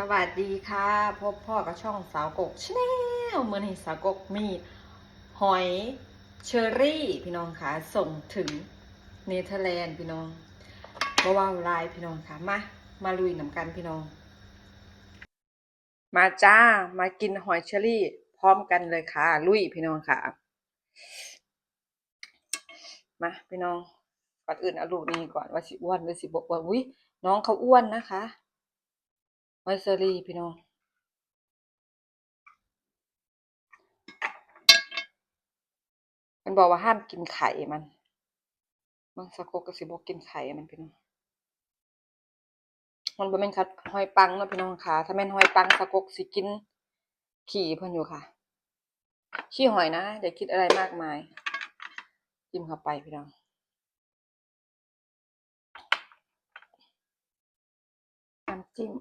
สวัสดีค่ะ พบพ่อกับช่องสาวกกชแนลเมื่อนี้สาวกกมีหอยเชอรี่ พี่น้องค่ะส่งถึงเนเธอร์แลนด์พี่น้องบ่ว่าลายพี่น้องค่ะมามาลุยน้ำกันพี่น้อง มาจ้ามากินหอยเชอรี่ พร้อมกันเลยค่ะ ลุยพี่น้องค่ะมาพี่น้องก่อนอื่นเอาลูกนี้ก่อนว่าสิอ้วนหรือสิบกว่าอุ้ยน้องเขาอ้วนนะคะ หอยเชอรี่พี่น้องมันบอกว่าห้ามกินไข่มันบางสะกกก็สิบอกกินไข่มันพี่น้องมันบ่แม่นคัดหอยปังเนาะพี่น้องค่ะ ถ้าแม่นหอยปังสะกกสิกิน ขี่เพิ่นอยู่ค่ะ ขี้หอยนะอย่าคิดอะไรมากมายจิ้มเข้าไปพี่น้องน้ำจิ้ม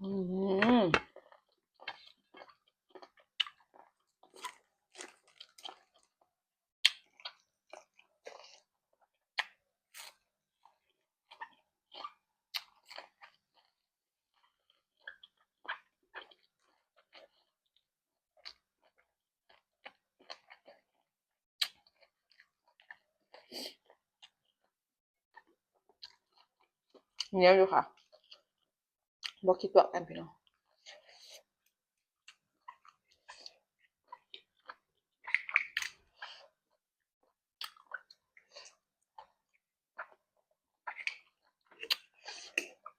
อืมเหนียวอยู่ ค่ะบอกคิดตัวกันพี่น้อง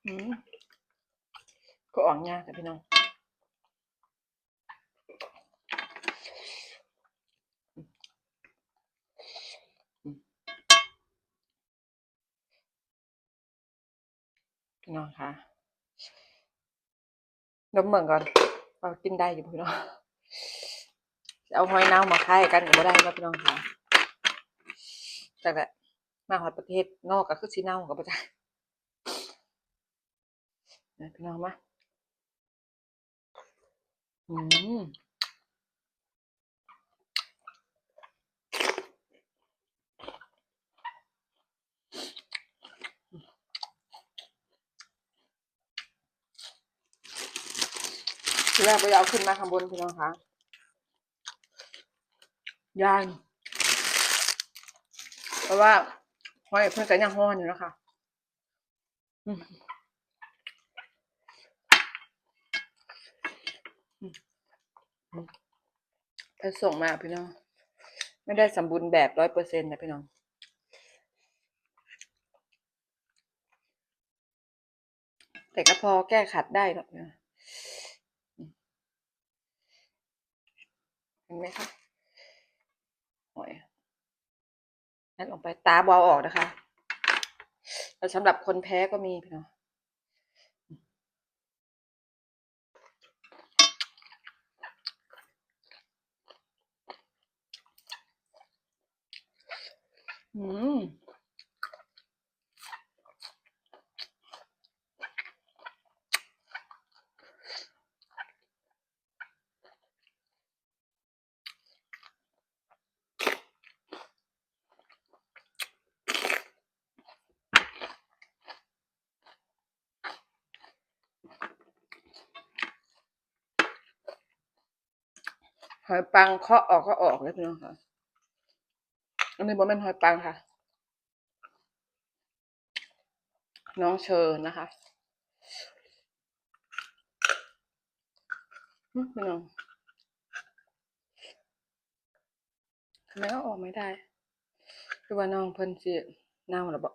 อืมก็อ่อนยากแต่พี่น้อง ดมเหมืองก่อนเรากินได้อยู่พี่น้องเอาหอยนางมาคายกันก็ได้นะพี่น้องค่ะจากแต่มาหอดประเทศนอกก็คือสีเน่ากับประจักนะพี่น้องมาอืม ทีแรกไปเอาขึ้นมาข้างบนพี่น้องคะย่างเพราะว่าหอยเพิ่งจะย่างห้อนอยู่แล้วค่ะอืมอืมอืมไปส่งมาพี่น้อง ไม่ได้สมบูรณ์แบบร้อยเปอร์เซ็นต์นะพี่น้องแต่ก็พอแก้ขัดได้หรอกนะอืม เห็นไหมคะหอยนั่นลงไปตาบอออกนะคะแล้วสำหรับคนแพ้ก็มีพี่น้องอืม หอยปังเคาะออกก็ออกเลยพี่น้องค่ะ อันนี้บนเป็นหอยปังค่ะ น้องเชอนะคะพี่น้องทำไมก็ออกไม่ได้คือว่าน้องเพิ่นสิเน่าหรือเปล่า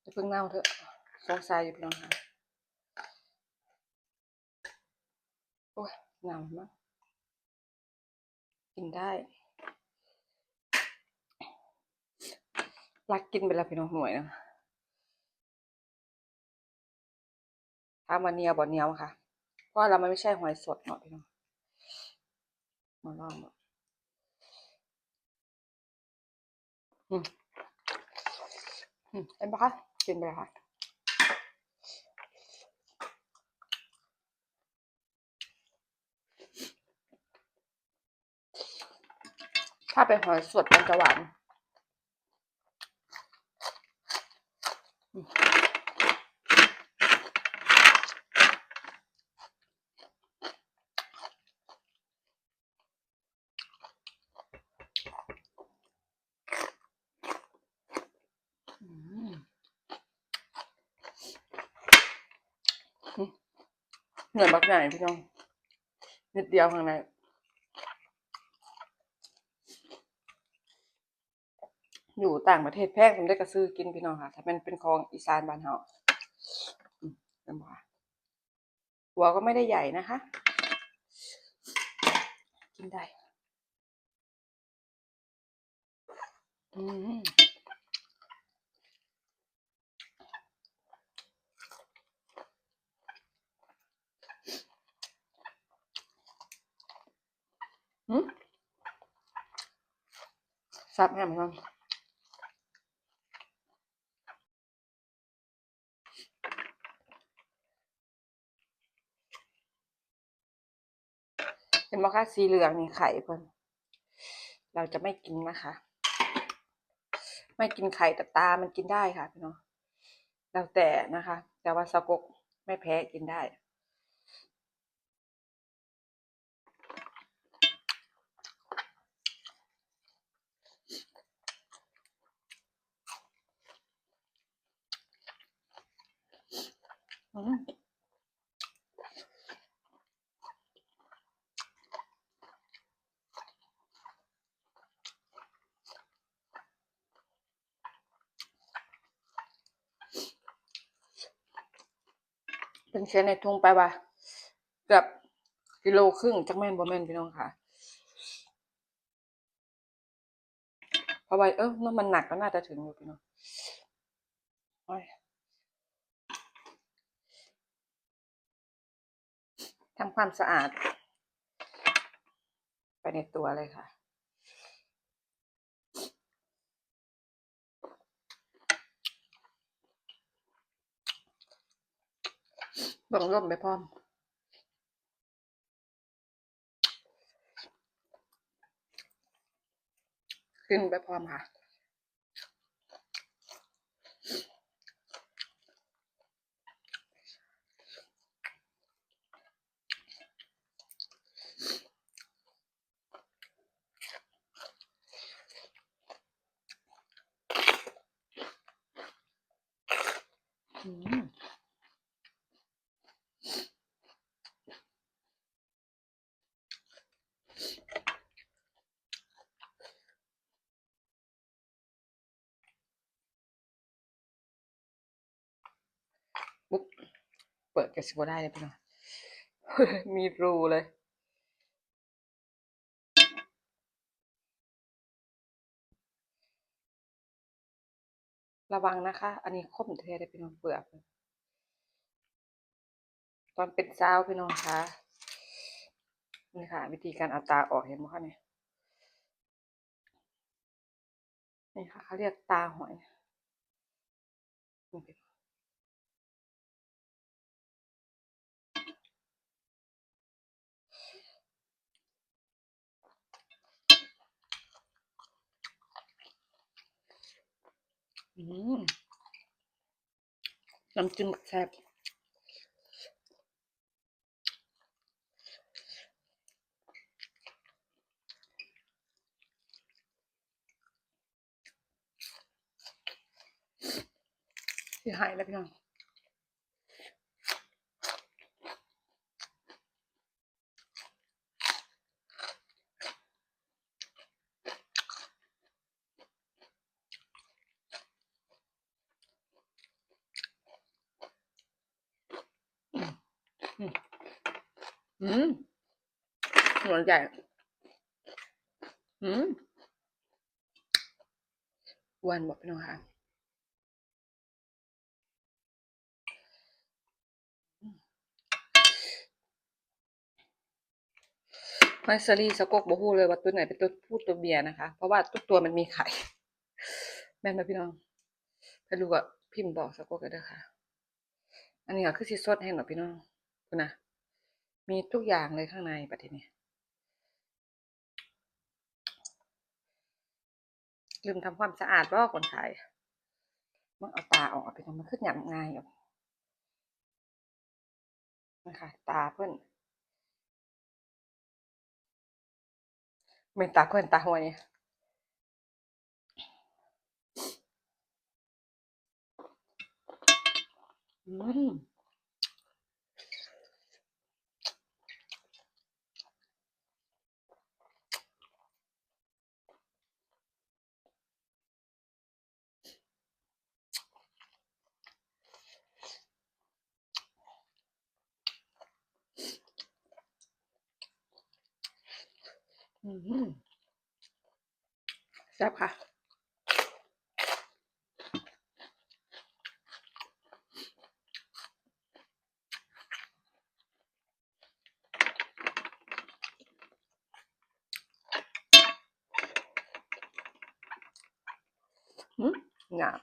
อย่าเพิ่งเน่าเถอะสงสัยอยู่พี่น้องค่ะโอ้ยเน่ามาก กินได้ รักกินไปแล้วพี่น้องหน่วยนะถ้ามาเนียบ่เนียวค่ะ เพราะเรามันไม่ใช่หอยสดเนาะพี่น้องมาลองดูอืมอืมเห็นปะคะกินไปเลยค่ะ ถ้าเป็นหอยสดมันจะหวานเหนื่อยบักใหญ่พี่น้องนิดเดียวข้างใน อยู่ต่างประเทศแพงผมได้กระซื้อกินพี่น้องค่ะ ถ้าเป็นเป็นของอีสานบ้านเฮาอืมหัวก็ไม่ได้ใหญ่นะคะ กินได้ อืมอืมซับแฮมค เห็นไหมคะสีเหลืองนี่ไข่เพิ่นเราจะไม่กินนะคะ ไม่กินไข่แต่ตามันกินได้ค่ะพี่น้องแล้วแต่นะคะ แต่ว่าสะกกไม่แพ้กินได้อืม เป็นเชนในทุ่งไปว่าเกือบกิโลครึ่งจักแม่นบ่แม่นพี่น้องค่ะเพราะว่าเออน้ำมันหนักก็น่าจะถึงอยู่พี่น้องทำความสะอาด ไปในตัวเลยค่ะ เบิ่งร่มไปพร้อมขึ้นไปพร้อมค่ะอืมปุ๊บ เปิดกระ สิบได้เลยพี่น้องมีรูเลยระวังนะคะ อันนี้คมเทได้พี่น้องเปลือกตอนเป็นสาวพี่น้องคะนี่ค่ะ วิธีการเอาตาออกเห็นไหมคะเนี่ยนี่ค่ะเขาเรียกตาหอยนี่ น้ำจิ้มแซ่บที่หายแล้วพี่น้อง อืมหัวใหญ่อืมอ้วนบอกพี่น้องค่ะไมซารีสะกกบอกพูดเลยว่าตัวไหนเป็นตัวผู้ตัวเมียนะคะ เพราะว่าทุกตัวมันมีไข่ แม่นไหมพี่น้องถ้ารู้ก็พิมพ์บอกสะกกกันเด้อค่ะ อันนี้ก็คือสิสดให้หน่อยพี่น้องคุณนะ มีทุกอย่างเลยข้างในประเทศนี้ลืมทำความสะอาดบ่คนขายมันเอาตาออกไปทำมันขึ้นหยำง่ายอยู่นะคะตาเพื่อนเป็นตาเพื่อนตาหัวนี่อืม แซ่บค่ะ อืมงาม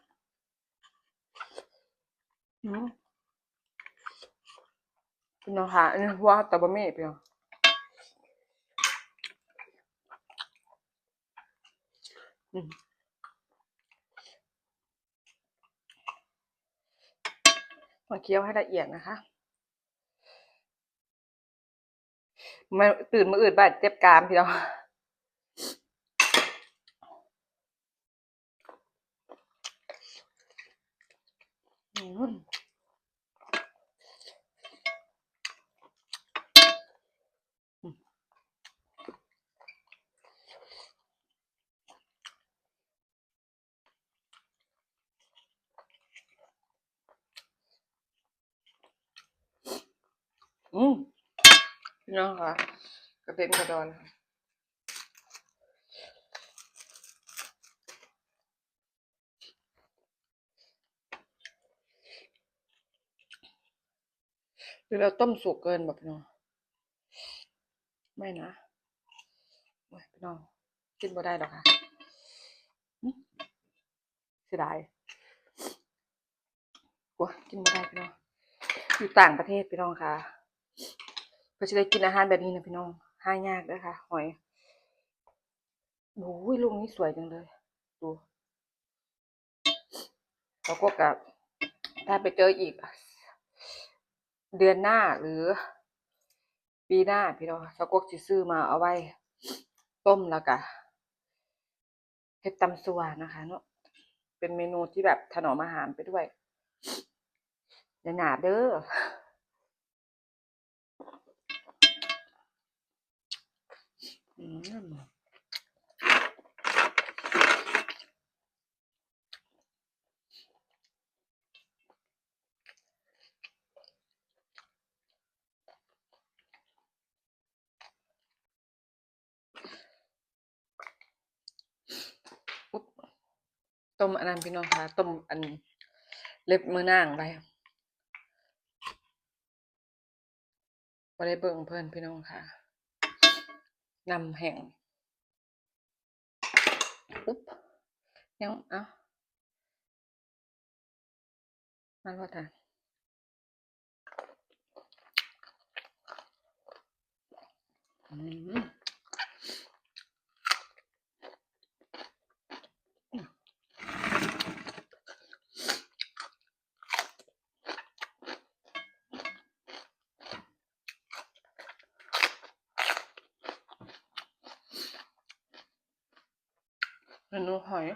อืมพี่น้องค่ะอันนี้ว่าแต่บะหมี่พี่น้อง มาเคี้ยวให้ละเอียดนะคะมาตื่นมาอื่นบ้านเจ็บกรามพี่น้องอืมอืมี่น้องค่ะ กระเด็นกระดอนหรือเราต้มสุกเกินแบบน้องไม่นะโอ้ยพี่น้องกินบ่ได้หรอกค่ะเสียดายกลัวกินบ่ได้พี่น้องอยู่ต่างประเทศพี่น้องค่ะ เพื่อจะได้กินอาหารแบบนี้นะพี่น้องหายากเลยค่ะหอยโอ้ยลุงนี่สวยจังเลย ดูแล้วก็กับถ้าไปเจออีก เดือนหน้าหรือ ปีหน้าพี่น้องสะกกสิซื้อมาเอาไว้ ต้มแล้วก็เฮ็ดตำสัวนะคะเนาะเป็นเมนูที่แบบถนอมอาหารไปด้วยหนาเด้อ ต้มอันนั้นพี่น้องคะต้มอันเล็บมือนางไปบ่ได้เบิ่งเพิ่นพี่น้องค่ะ นำแห่งอุ๊บยัง เมนูหอย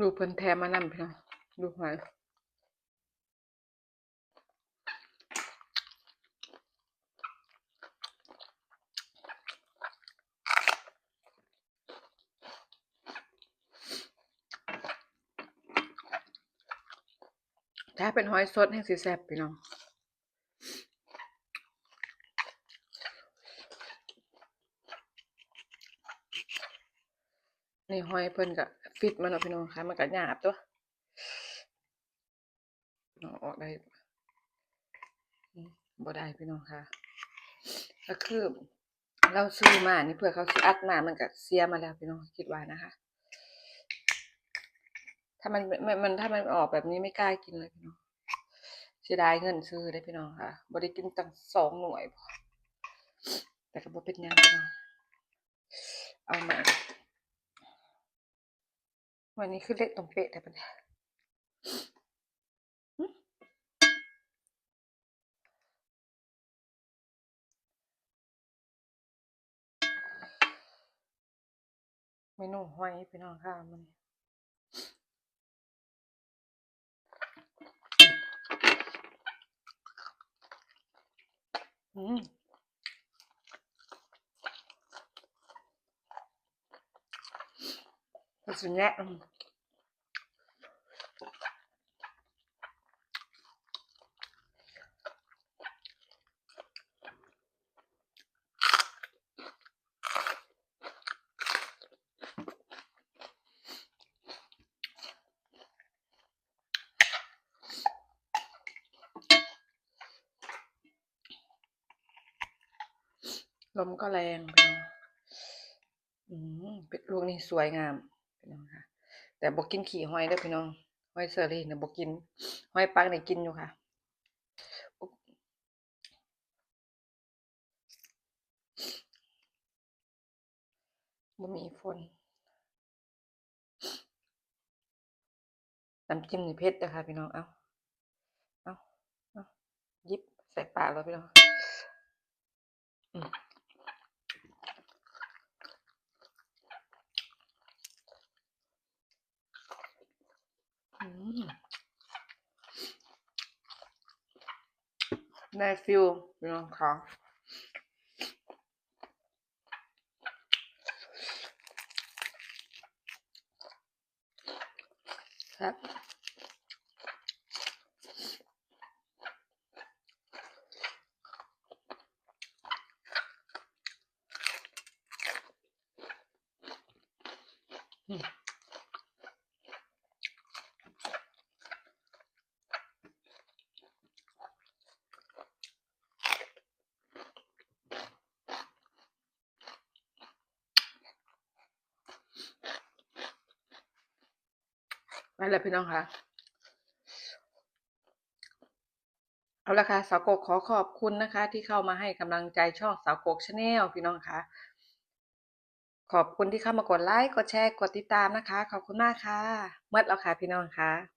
ดูเพิ่นแถมมานำพี่น้องดูหอยถ้าเป็นหอยสดแห้งสิแซ่บพี่น้อง นี่หอยเพิ่นก็ฟิตมาเนาะพี่น้องค่ะมันก็หยาบตัวน้องออกได้บ่ได้พี่น้องค่ะก็คือเราซื้อมานี่เพื่อเขาสิอัดมามันก็เสียมาแล้วพี่น้องคิดว่านะคะ ถ้ามันมันมันถ้ามันออกแบบนี้ไม่กล้ากินเลยพี่น้องเสียดายเงินซื้อได้พี่น้องค่ะบ่ได้กินตั้งสองหน่วยพอแต่ก็บ่เป็นยังพี่น้องเอาใหม่ วันนี้คือเละตรงเป๊ะแต่ปะเนี่ยหึเมนูหอยพี่น้องค่ะมันอืม สุดแย่อืมลมก็แรงองอืมเป็ดลูกนี่สวยงาม พี่น้องค่ะ แต่บอกกินขี่หอยเด้พี่น้องหอยเซอรี่เนี่ยบอกกินหอยปังเนี่ยกินอยู่ค่ะบ่มีฝนน้ำจิ้มนี่เผ็ดนะคะพี่น้อง เอาเอาเอายิบใส่ปากแล้วพี่น้องอืมอืม ได้ฟิลพี่น้องค่ะครับ อืม นั่นแหละพี่น้องคะเอาละค่ะสาวกกขอขอบคุณนะคะ ที่เข้ามาให้กำลังใจช่องสาวกกชาแนลพี่น้องคะขอบคุณที่เข้ามากดไลค์กดแชร์กดติดตามนะคะ ขอบคุณมากค่ะเมื่อแล้วค่ะพี่น้องค่ะ